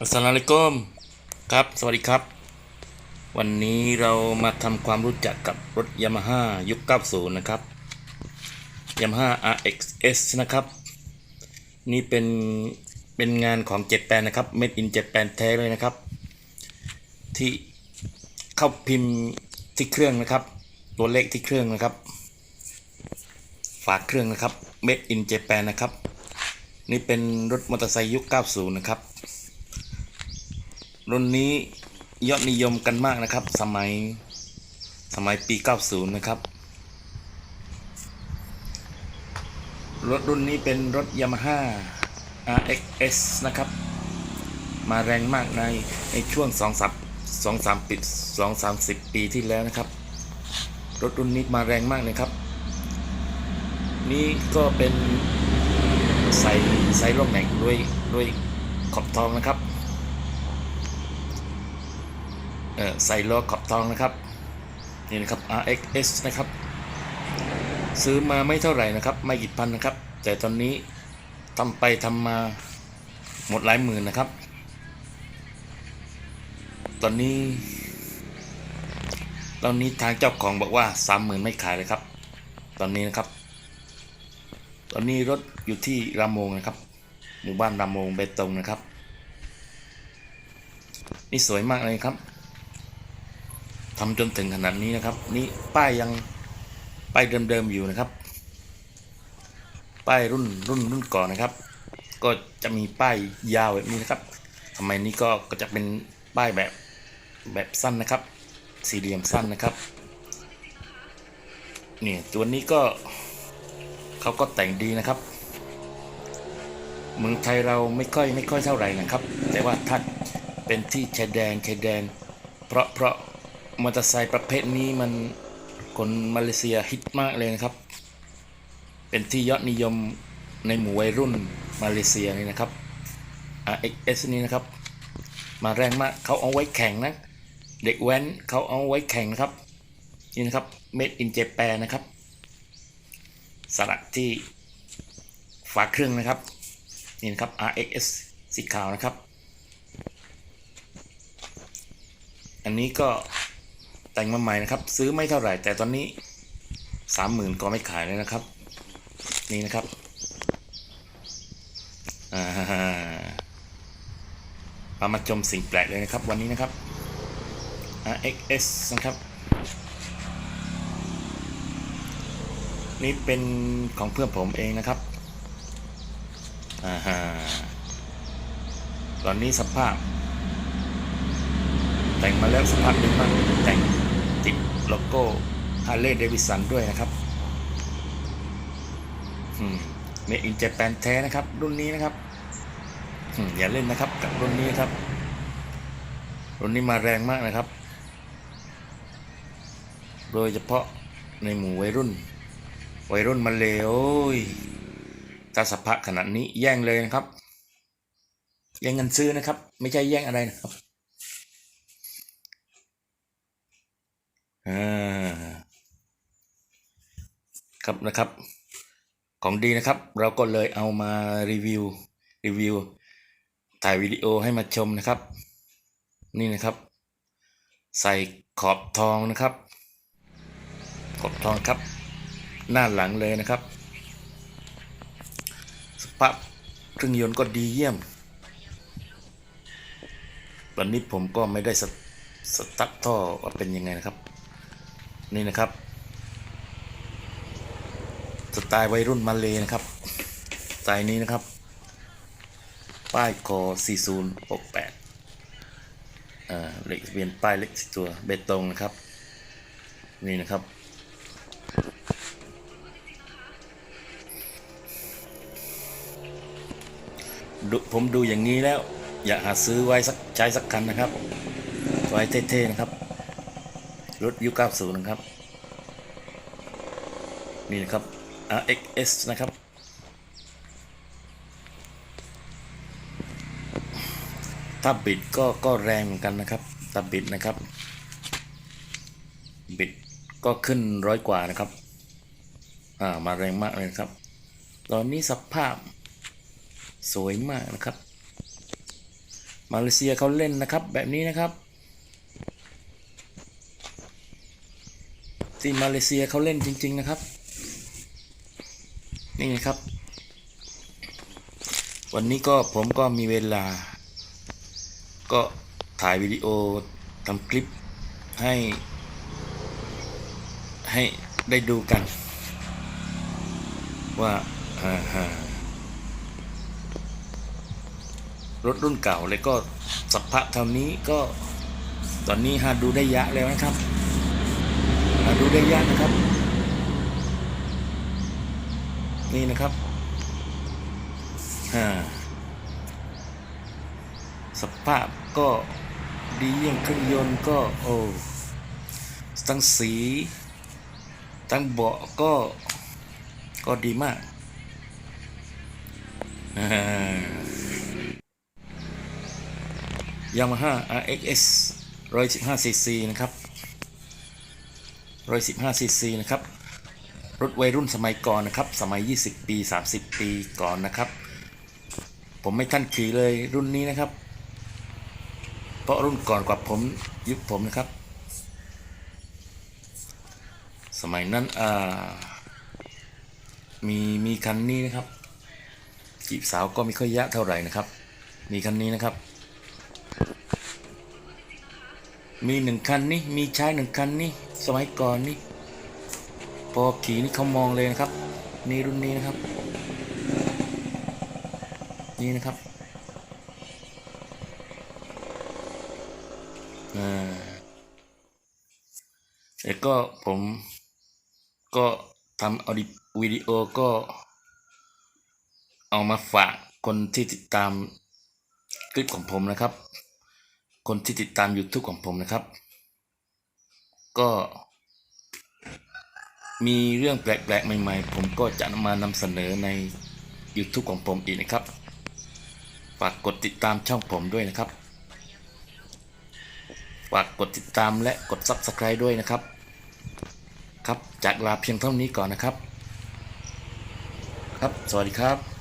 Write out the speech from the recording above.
อัสสลามุอะลัยกุมครับ สวัสดีครับ วันนี้เรามาทำความรู้จักกับรถ Yamaha ยุค 90 นะครับ Yamaha RXS นะครับ นี่เป็นเป็นงานของเจ็ดแปนนะครับ Made in Japan แท้เลยนะครับ ที่เข้าพิมพ์ที่เครื่องนะครับ ตัวเลขที่เครื่องนะครับ ฝากเครื่องนะครับ Made in Japan นะครับ นี่เป็นรถมอเตอร์ไซค์ยุค 90 นะครับ รุ่นนี้ยอดนิยมกันมากนะครับ สมัยสมัยปี 90 นะครับ รถรุ่นนี้เป็นรถ Yamaha RXS นะครับ มาแรงมากในในช่วง 2 3 2 3ปี2 30 ปีที่แล้วนะครับ รถรุ่นนี้มาแรงมากเลยครับ นี่ก็เป็นใส่ใส่ร่มแหน่งด้วยด้วยขอบทองนะครับ เออ ใส่ล้อขอบทองนะครับ นี่นะครับ RXS นะครับ ซื้อมาไม่เท่าไหร่นะครับ ไม่กี่พันนะครับ แต่ตอนนี้ทำไปทำมาหมดหลายหมื่นนะครับ ตอนนี้ ตอนนี้ทางเจ้าของบอกว่าสามหมื่นไม่ขายเลยครับ ตอนนี้นะครับ ตอนนี้รถอยู่ที่รามงนะครับ หมู่บ้านรามงเบตงนะครับ นี่สวยมากเลยครับ ทำจนถึงขนาดนี้นะครับ นี่ป้ายยังป้ายเดิมๆอยู่นะครับ ป้ายรุ่นรุ่นรุ่นก่อนนะครับ ก็จะมีป้ายยาวแบบนี้นะครับทำไมนี้ก็ก็จะเป็นป้ายแบบแบบสั้นนะครับ สี่เหลี่ยมสั้นนะครับนี่ตัวนี้ก็เขาก็แต่งดีนะครับเมืองไทยเราไม่ค่อยไม่ค่อยเท่าไหร่นะครับ แต่ว่าถ้าเป็นที่ชายแดนชายแดน เพราะเพราะ มอเตอร์ไซค์ประเภทนี้มันคนมาเลเซียฮิตมากเลยนะครับ เป็นที่ยอดนิยมในหมู่วัยรุ่นมาเลเซียนี่นะครับ RXS นี่นะครับ มาแรงมากเขาเอาไว้แข่งนะ เด็กแว้นเขาเอาไว้แข่งนะครับ นี่นะครับ Made in Japan นะครับสลักที่ฝาเครื่องนะครับ นี่นะครับ RXS สีขาวนะครับ อันนี้ก็ แต่งมาใหม่นะครับ ซื้อไม่เท่าไหร่ แต่ตอนนี้สามหมื่นก็ไม่ขายเลยนะครับ นี่นะครับอ่าเอามาชมสิ่งแปลกเลยนะครับ วันนี้นะครับ RXS นะครับ นี่เป็นของเพื่อนผมเองนะครับอ่าฮะตอนนี้สภาพ แต่งมาแล้วสภาพดีมากแต่ง โลโก้ฮาร์เลย์เดวิสันด้วยนะครับเมอินเจแปนแท้นะครับ รุ่นนี้นะครับอย่าเล่นนะครับกับรุ่นนี้ครับ รุ่นนี้มาแรงมากนะครับ โดยเฉพาะในหมู่วัยรุ่น วัยรุ่นมาเลยโอ้ยถ้าสภาพขนาดนี้แย่งเลยนะครับ แย่งเงินซื้อนะครับ ไม่ใช่แย่งอะไรนะครับ ครับนะครับ ของดีนะครับ เราก็เลยเอามารีวิวรีวิว ถ่ายวิดีโอให้มาชมนะครับ นี่นะครับ ใส่ขอบทองนะครับ ขอบทองครับ หน้าหลังเลยนะครับสภาพเครื่องยนต์ก็ดีเยี่ยมวันนี้ผมก็ไม่ได้สตาร์ทท่อว่าเป็นยังไงนะครับ นี่นะครับ สไตล์วัยรุ่นมาเลยนะครับสไตล์นี้นะครับ ป้ายคอ4068อ่าเหล็กเบียนป้ายเล็กสิตัวเบตงนะครับ นี่นะครับผมดูอย่างนี้แล้ว อยากหาซื้อไว้สักใช้สักคันนะครับ ไว้เท่ๆนะครับ รถยุค90นะครับ นี่นะครับ RXS นะครับ ถ้าบิดก็ก็แรงเหมือนกันนะครับถ้าบิดนะครับ บิดก็ขึ้นร้อยกว่านะครับ อ่า มาแรงมากเลยนะครับ ตอนนี้สภาพสวยมากนะครับ มาเลเซียเขาเล่นนะครับ แบบนี้นะครับ ที่มาเลเซียเขาเล่นจริง ๆ นะครับ นี่นะครับ วันนี้ก็ผมก็มีเวลา ก็ถ่ายวิดีโอทำคลิปให้ ให้ได้ดูกัน ว่าอ่าฮะรถรุ่นเก่าเลยก็สัพพะเท่านี้ก็ตอนนี้หาดูได้ยะแล้วนะครับหาดูได้ยะนะครับ นี่นะครับฮ่าสภาพก็ดีเยี่ยงเครื่องยนต์ก็โอ้ตั้งสีตั้งเบาะก็ก็ดีมากยามาฮ่า RXS 115 cc นะครับ 115 cc นะครับ รถวัยรุ่นสมัยก่อนนะครับ สมัย 20 ปี 30 ปีก่อนนะครับ ผมไม่ทันขี่เลยรุ่นนี้นะครับ เพราะรุ่นก่อนกว่าผมยุคผมนะครับ สมัยนั้นอ่ามีมีคันนี้นะครับ จีบสาวก็ไม่ค่อยยะเท่าไหร่นะครับ มีคันนี้นะครับ มีหนึ่งคันนี่มีชายหนึ่งคันนี่สมัยก่อนนี่ พอขี่นี่เขามองเลยนะครับ นี่รุ่นนี้นะครับ นี่นะครับอ่าแล้วก็ผมก็ทำเอาดิวิดีโอก็ เอามาฝากคนที่ติดตามคลิปของผมนะครับ คนที่ติดตาม YouTube ของผมนะครับ ก็ มีเรื่องแปลกๆ ใหม่ๆ ผมก็จะมานำเสนอใน YouTube ของผมอีกนะครับ ฝากกดติดตามช่องผมด้วยนะครับ ฝากกดติดตามและกด Subscribe ด้วยนะครับ ครับ จากลาเพียงเท่านี้ก่อนนะครับ ครับ สวัสดีครับ